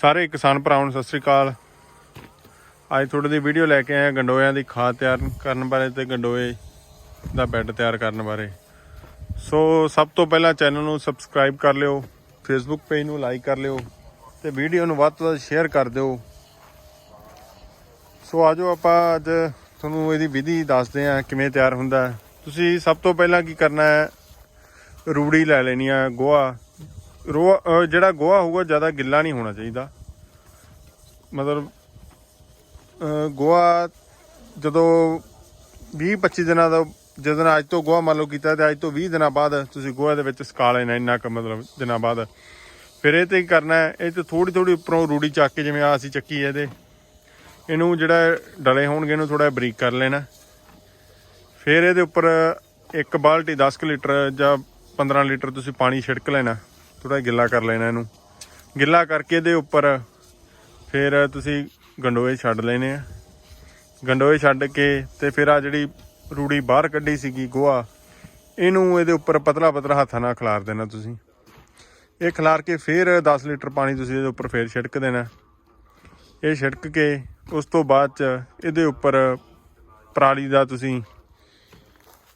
ਸਾਰੇ ਕਿਸਾਨ ਭਰਾਵਾਂ ਨੂੰ ਸਤਿ ਸ੍ਰੀ ਅਕਾਲ। ਅੱਜ ਤੁਹਾਡੇ ਦੀ ਵੀਡੀਓ ਲੈ ਕੇ ਆਏ ਹਾਂ ਗੰਡੋਇਆਂ ਦੀ ਖਾਦ ਤਿਆਰ ਕਰਨ ਬਾਰੇ ਤੇ ਗੰਡੋਏ ਦਾ ਬੈੱਡ ਤਿਆਰ ਕਰਨ ਬਾਰੇ। ਸੋ ਸਭ ਤੋਂ ਪਹਿਲਾਂ ਚੈਨਲ ਨੂੰ ਸਬਸਕ੍ਰਾਈਬ ਕਰ ਲਿਓ ਫੇਸਬੁੱਕ ਪੇਜ ਨੂੰ ਲਾਈਕ ਕਰ ਲਿਓ ਤੇ ਵੀਡੀਓ ਨੂੰ ਵੱਧ ਤੋਂ ਵੱਧ ਸ਼ੇਅਰ ਕਰ ਦਿਓ। ਸੋ ਆਜੋ ਆਪਾਂ ਅੱਜ ਤੁਹਾਨੂੰ ਇਹਦੀ ਵਿਧੀ ਦੱਸਦੇ ਹਾਂ ਕਿਵੇਂ ਤਿਆਰ ਹੁੰਦਾ। ਤੁਸੀਂ ਸਭ ਤੋਂ ਪਹਿਲਾਂ ਕੀ ਕਰਨਾ ਹੈ? ਰੂੜੀ ਲੈ ਲੈਣੀ ਆ ਗੋਹਾ। ਰੋ ਅਹ ਜਿਹੜਾ ਗੋਹਾ ਹੋਊਗਾ, ਜ਼ਿਆਦਾ ਗਿੱਲਾ ਨਹੀਂ ਹੋਣਾ ਚਾਹੀਦਾ। ਮਤਲਬ, ਅਹ ਗੋਹਾ ਜਦੋਂ 20 25 ਦਿਨਾਂ ਦਾ ਜਦੋਂ ਅੱਜ ਤੋਂ ਗੋਹਾ ਮੰਨ ਲਓ ਕੀਤਾ ਤੇ ਅੱਜ ਤੋਂ 20 ਦਿਨਾਂ ਬਾਅਦ ਤੁਸੀਂ ਗੋਹਾ ਦੇ ਵਿੱਚ ਸੁਕਾ ਲੈਣਾ, ਇੰਨਾ ਕੁ ਮਤਲਬ ਦਿਨਾਂ ਬਾਅਦ। ਫਿਰ ਇਹ ਤੇ ਕੀ ਕਰਨਾ ਹੈ, ਇਹ ਤੇ ਥੋੜੀ ਥੋੜੀ ਉੱਪਰੋਂ ਰੂੜੀ ਚੱਕ ਕੇ ਜਿਵੇਂ ਆ ਅਸੀਂ ਚੱਕੀ ਹੈ ਇਹਦੇ। ਇਹਨੂੰ ਜਿਹੜਾ ਡਲੇ ਹੋਣਗੇ, ਇਹਨੂੰ ਥੋੜਾ ਬਰੀਕ ਕਰ ਲੈਣਾ। ਫਿਰ ਇਹਦੇ ਉੱਪਰ ਇੱਕ ਬਾਲਟੀ 10 ਕੁ ਲੀਟਰ ਜਾਂ 15 ਲੀਟਰ ਤੁਸੀਂ ਪਾਣੀ ਛਿੜਕ ਲੈਣਾ। ਥੋੜਾ ਗਿੱਲਾ ਕਰ ਲੈਣਾ ਇਹਨੂੰ। ਗਿੱਲਾ ਕਰਕੇ ਇਹਦੇ ਉੱਪਰ ਫਿਰ ਤੁਸੀਂ ਗੰਡੋਏ ਛੱਡ ਲੈਣੇ ਆ। ਗੰਡੋਏ ਛੱਡ ਕੇ ਤੇ ਫਿਰ ਆ ਜਿਹੜੀ ਰੂੜੀ ਬਾਹਰ ਕੱਢੀ ਸੀਗੀ ਗੋਹਾ, ਇਹਨੂੰ ਇਹਦੇ ਉੱਪਰ ਪਤਲਾ ਪਤਲਾ ਹੱਥਾਂ ਨਾਲ ਖਿਲਾਰ ਦੇਣਾ ਤੁਸੀਂ। ਇਹ ਖਿਲਾਰ ਕੇ ਫਿਰ 10 ਲੀਟਰ ਪਾਣੀ ਤੁਸੀਂ ਇਹਦੇ ਉੱਪਰ ਫਿਰ ਛਿੜਕ ਦੇਣਾ। ਇਹ ਛਿੜਕ ਕੇ ਉਸ ਤੋਂ ਬਾਅਦ ਚ ਇਹਦੇ ਉੱਪਰ ਪਰਾਲੀ ਦਾ ਤੁਸੀਂ,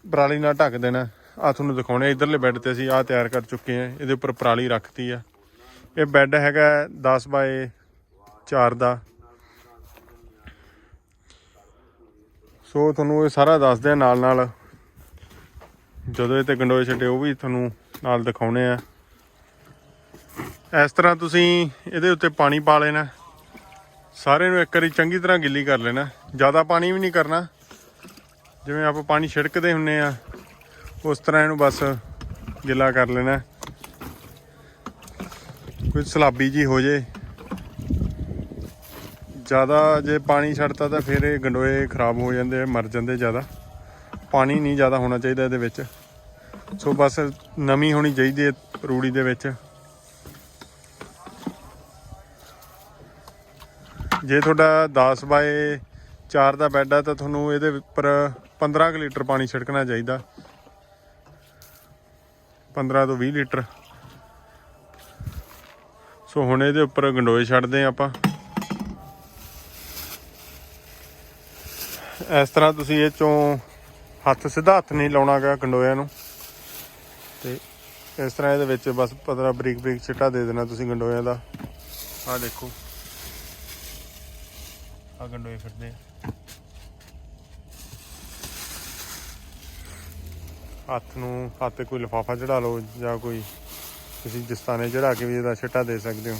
ਪਰਾਲੀ ਨਾਲ ਢੱਕ ਦੇਣਾ। ਆ ਤੁਹਾਨੂੰ ਦਿਖਾਉਣੇ ਇਧਰਲੇ ਬੈੱਡ ਤੇ ਅਸੀਂ ਆ ਤਿਆਰ ਕਰ ਚੁੱਕੇ ਹਾਂ ਇਹਦੇ ਉੱਪਰ ਪਰਾਲੀ ਰੱਖਤੀ ਆ। ਇਹ ਬੈੱਡ ਹੈਗਾ 10 ਬਾਏ 4 ਦਾ। ਸੋ ਤੁਹਾਨੂੰ ਇਹ ਸਾਰਾ ਦੱਸਦੇ ਆ ਨਾਲ ਨਾਲ ਜਦੋਂ ਇਹ ਤੇ ਗੰਡੋਏ ਛੱਡੇ, ਉਹ ਵੀ ਤੁਹਾਨੂੰ ਨਾਲ ਦਿਖਾਉਣੇ ਆ। ਇਸ ਤਰ੍ਹਾਂ ਤੁਸੀਂ ਇਹਦੇ ਉੱਤੇ ਪਾਣੀ ਪਾ ਲੈਣਾ। ਸਾਰੇ ਨੂੰ ਇੱਕ ਵਾਰੀ ਚੰਗੀ ਤਰ੍ਹਾਂ ਗਿੱਲੀ ਕਰ ਲੈਣਾ। ਜ਼ਿਆਦਾ ਪਾਣੀ ਵੀ ਨਹੀਂ ਕਰਨਾ। ਜਿਵੇਂ ਆਪਾਂ ਪਾਣੀ ਛਿੜਕਦੇ ਹੁੰਨੇ ਆ ਉਸ ਤਰ੍ਹਾਂ ਇਹਨੂੰ ਬਸ ਗਿੱਲਾ ਕਰ ਲੈਣਾ ਕੋਈ ਸਲਾਬੀ ਜੀ ਹੋ ਜੇ। ਜ਼ਿਆਦਾ ਜੇ ਪਾਣੀ ਛੱਡਤਾ ਤਾਂ ਫਿਰ ਇਹ ਗੰਡੋਏ ਖਰਾਬ ਹੋ ਜਾਂਦੇ ਮਰ ਜਾਂਦੇ ਜ਼ਿਆਦਾ। ਪਾਣੀ ਨਹੀਂ ਜ਼ਿਆਦਾ ਹੋਣਾ ਚਾਹੀਦਾ ਇਹਦੇ ਵਿੱਚ। ਸੋ ਬਸ ਨਮੀ ਹੋਣੀ ਚਾਹੀਦੀ ਹੈ ਰੂੜੀ ਦੇ ਵਿੱਚ। ਜੇ ਤੁਹਾਡਾ 10 ਬਾਏ 4 ਦਾ ਬੈੱਡ ਆ ਤਾਂ ਤੁਹਾਨੂੰ ਇਹਦੇ ਉੱਪਰ 15 ਕੁ ਲੀਟਰ ਪਾਣੀ ਛਿੜਕਣਾ ਚਾਹੀਦਾ। 15 ਤੋਂ 20 ਲੀਟਰ। ਸੋ ਹੁਣ ਇਹਦੇ ਉੱਪਰ ਗੰਡੋਏ ਛੱਡਦੇ ਹਾਂ ਆਪਾਂ। ਇਸ ਤਰ੍ਹਾਂ ਤੁਸੀਂ ਇਹ ਚੋਂ ਹੱਥ ਸਿੱਧਾ ਹੱਥ ਨਹੀਂ ਲਾਉਣਾਗਾ ਗੰਡੋਇਆਂ ਨੂੰ। ਤੇ ਇਸ ਤਰ੍ਹਾਂ ਇਹਦੇ ਵਿੱਚ ਬਸ ਪਤਲਾ ਬਰੀਕ ਬਰੀਕ ਛਿੱਟਾ ਦੇ ਦੇਣਾ ਤੁਸੀਂ ਗੰਡੋਇਆਂ ਦਾ। ਆਹ ਦੇਖੋ। ਆ ਗੰਡੋਏ ਫਿਰਦੇ ਆ। ਹੱਥ ਨੂੰ, ਹੱਥ ਕੋਈ ਲਿਫਾਫਾ ਚੜਾ ਲਓ ਜਾਂ ਕੋਈ ਤੁਸੀਂ ਦਸਤਾਨੇ ਚੜਾ ਕੇ ਵੀ ਇਹਦਾ ਛਿੱਟਾ ਦੇ ਸਕਦੇ ਹੋ।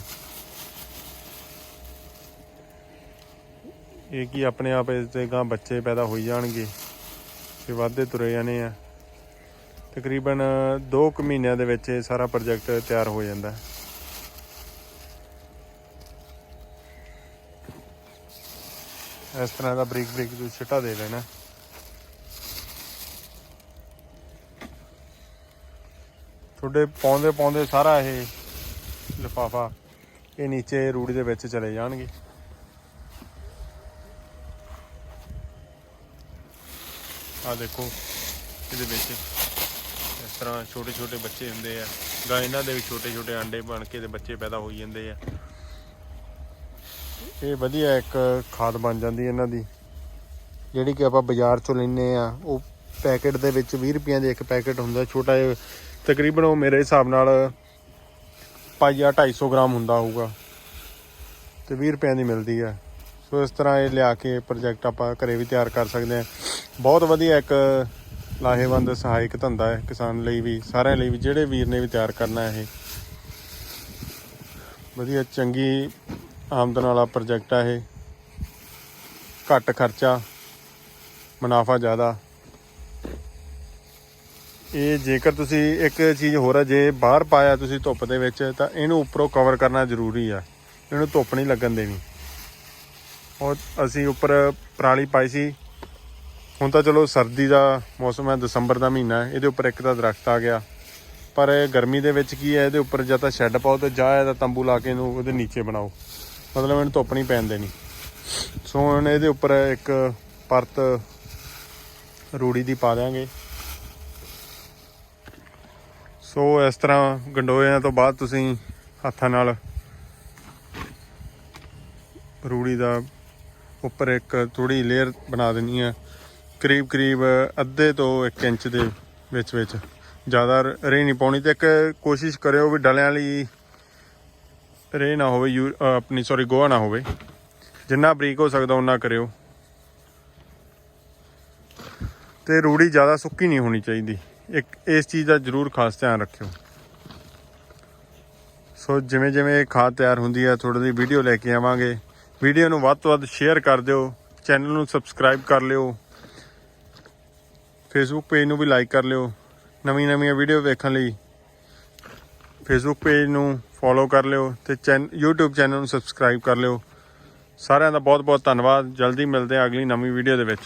ਇਹ ਕੀ ਆਪਣੇ ਆਪ ਇਸ ਤੇ ਗਾਂ ਬੱਚੇ ਪੈਦਾ ਹੋਈ ਜਾਣਗੇ ਤੇ ਵਾਧੇ ਤੁਰੇ ਜਾਣੇ ਆ। ਤਕਰੀਬਨ 2 ਕੁ ਮਹੀਨਿਆਂ ਦੇ ਵਿੱਚ ਇਹ ਸਾਰਾ ਪ੍ਰੋਜੈਕਟ ਤਿਆਰ ਹੋ ਜਾਂਦਾ। ਹੈ ਇਸ ਤਰ੍ਹਾਂ ਦਾ ਬਰੀਕ ਬਰੀਕ ਤੁਸੀਂ ਛਿੱਟਾ ਦੇ ਲੈਣਾ। ਤੁਹਾਡੇ ਪਾਉਂਦੇ ਪਾਉਂਦੇ ਸਾਰਾ ਇਹ ਲਿਫਾਫਾ ਇਹ ਨੀਚੇ ਰੂੜੀ ਦੇ ਵਿੱਚ ਚਲੇ ਜਾਣਗੇ। ਆ ਦੇਖੋ, ਇਹਦੇ ਵਿੱਚ ਇਸ ਤਰ੍ਹਾਂ ਛੋਟੇ ਛੋਟੇ ਬੱਚੇ ਹੁੰਦੇ ਆ। ਗਾਂ ਇਹਨਾਂ ਦੇ ਵੀ ਛੋਟੇ ਛੋਟੇ ਆਂਡੇ ਬਣ ਕੇ ਤੇ ਬੱਚੇ ਪੈਦਾ ਹੋਈ ਜਾਂਦੇ ਆ। ਇਹ ਵਧੀਆ ਇੱਕ ਖਾਦ ਬਣ ਜਾਂਦੀ ਇਹਨਾਂ ਦੀ। ਜਿਹੜੀ ਕਿ ਆਪਾਂ ਬਾਜ਼ਾਰ ਚੋਂ ਲੈਨੇ ਆ, ਉਹ ਪੈਕੇਟ ਦੇ ਵਿੱਚ 20 ਰੁਪਈਆਂ ਦੇ ਇੱਕ ਪੈਕੇਟ ਹੁੰਦਾ, ਛੋਟਾ ਜਿਹਾ ਤਕਰੀਬਨ ਉਹ ਮੇਰੇ ਹਿਸਾਬ ਨਾਲ ਪਾਈਆ 250 ਗ੍ਰਾਮ ਹੁੰਦਾ ਹੋਊਗਾ ਤੇ 20 ਰੁਪਈਆਂ ਦੀ ਮਿਲਦੀ ਹੈ। ਸੋ ਇਸ ਤਰ੍ਹਾਂ ਇਹ ਲਿਆ ਕੇ ਪ੍ਰੋਜੈਕਟ ਆਪਾਂ ਘਰੇ ਵੀ ਤਿਆਰ ਕਰ ਸਕਦੇ ਹਾਂ। ਬਹੁਤ ਵਧੀਆ ਇੱਕ ਲਾਹੇਵੰਦ, ਸਹਾਇਕ ਧੰਦਾ ਹੈ ਕਿਸਾਨ ਲਈ ਵੀ, ਸਾਰਿਆਂ ਲਈ ਵੀ, ਜਿਹੜੇ ਵੀਰ ਨੇ ਵੀ ਤਿਆਰ ਕਰਨਾ ਹੈ ਇਹ। ਵਧੀਆ, ਚੰਗੀ ਆਮਦਨ ਵਾਲਾ ਪ੍ਰੋਜੈਕਟ ਆ ਇਹ। ਘੱਟ ਖਰਚਾ, ਮੁਨਾਫਾ ਜ਼ਿਆਦਾ। ਇਹ ਜੇਕਰ ਤੁਸੀਂ ਇੱਕ ਚੀਜ਼ ਹੋਰ ਹੈ ਜੇ ਬਾਹਰ ਪਾਇਆ ਤੁਸੀਂ ਧੁੱਪ ਦੇ ਵਿੱਚ, ਤਾਂ ਇਹਨੂੰ ਉੱਪਰੋਂ ਕਵਰ ਕਰਨਾ ਜ਼ਰੂਰੀ ਆ। ਇਹਨੂੰ ਧੁੱਪ ਨਹੀਂ ਲੱਗਣ ਦੇਣੀ। ਔਰ ਅਸੀਂ ਉੱਪਰ ਪਰਾਲੀ ਪਾਈ ਸੀ। ਹੁਣ ਤਾਂ ਚਲੋ ਸਰਦੀ ਦਾ ਮੌਸਮ ਹੈ, ਦਸੰਬਰ ਦਾ ਮਹੀਨਾ ਹੈ, ਇਹਦੇ ਉੱਪਰ ਇੱਕ ਤਾਂ ਦਰਖਤ ਆ ਗਿਆ। ਪਰ ਗਰਮੀ ਦੇ ਵਿੱਚ ਕੀ ਹੈ, ਇਹਦੇ ਉੱਪਰ ਜਾਂ ਤਾਂ ਸ਼ੈੱਡ ਪਾਓ ਤੇ ਜਾਂ ਇਹਦਾ ਤੰਬੂ ਲਾ ਕੇ ਇਹਨੂੰ ਉਹਦੇ ਨੀਚੇ ਬਣਾਓ। ਮਤਲਬ ਇਹਨੂੰ ਧੁੱਪ ਨਹੀਂ ਪੈਣ ਦੇਣੀ। ਸੋ ਹੁਣ ਇਹਦੇ ਉੱਪਰ ਇੱਕ ਪਰਤ ਰੂੜੀ ਦੀ ਪਾ ਦਿਆਂਗੇ। ਸੋ ਇਸ ਤਰ੍ਹਾਂ ਗੰਡੋਇਆਂ ਤੋਂ ਬਾਅਦ ਤੁਸੀਂ ਹੱਥਾਂ ਨਾਲ ਰੂੜੀ ਦਾ ਉੱਪਰ ਇੱਕ ਥੋੜੀ ਲੇਅਰ ਬਣਾ ਦੇਣੀ ਹੈ ਕਰੀਬ ਕਰੀਬ ਅੱਧੇ ਤੋਂ 1 ਇੰਚ ਦੇ ਵਿੱਚ ਵਿੱਚ। ਜ਼ਿਆਦਾ ਰੇ ਨਹੀਂ ਪਾਉਣੀ ਤੇ ਇੱਕ ਕੋਸ਼ਿਸ਼ ਕਰਿਓ ਵੀ ਡਲਿਆਂ ਲਈ ਰੇ ਨਾ ਹੋਵੇ, ਯੂ- ਆਪਣੀ ਸੌਰੀ ਗੋਹਾ ਨਾ ਹੋਵੇ। ਜਿੰਨਾ ਬਰੀਕ ਹੋ ਸਕਦਾ ਉਨਾ ਕਰਿਓ। ਤੇ ਰੂੜੀ ਜ਼ਿਆਦਾ ਸੁੱਕੀ ਨਹੀਂ ਹੋਣੀ ਚਾਹੀਦੀ। ਇੱਕ ਇਸ ਚੀਜ਼ ਦਾ ਜ਼ਰੂਰ ਖਾਸ ਧਿਆਨ ਰੱਖਿਓ। ਸੋ ਜਿਵੇਂ ਜਿਵੇਂ ਇਹ ਖਾਦ ਤਿਆਰ ਹੁੰਦੀ ਹੈ ਥੋੜੀ ਜਿਹੀ ਵੀਡੀਓ ਲੈ ਕੇ ਆਵਾਂਗੇ। ਵੀਡੀਓ ਨੂੰ ਵੱਧ ਤੋਂ ਵੱਧ ਸ਼ੇਅਰ ਕਰ ਦਿਓ ਚੈਨਲ ਨੂੰ ਸਬਸਕ੍ਰਾਈਬ ਕਰ ਲਿਓ। ਫੇਸਬੁੱਕ ਪੇਜ ਨੂੰ ਵੀ ਲਾਈਕ ਕਰ ਲਿਓ, ਨਵੀਂ ਨਵੀਆਂ ਵੀਡੀਓ ਵੇਖਣ ਲਈ। ਫੇਸਬੁੱਕ ਪੇਜ ਨੂੰ ਫੋਲੋ ਕਰ ਲਿਓ ਤੇ ਚੈਨ YouTube ਚੈਨਲ ਨੂੰ ਸਬਸਕ੍ਰਾਈਬ ਕਰ ਲਿਓ। ਸਾਰਿਆਂ ਦਾ ਬਹੁਤ ਬਹੁਤ ਧੰਨਵਾਦ। ਜਲਦੀ ਮਿਲਦੇ ਹਾਂ ਅਗਲੀ ਨਵੀਂ ਵੀਡੀਓ ਦੇ ਵਿੱਚ।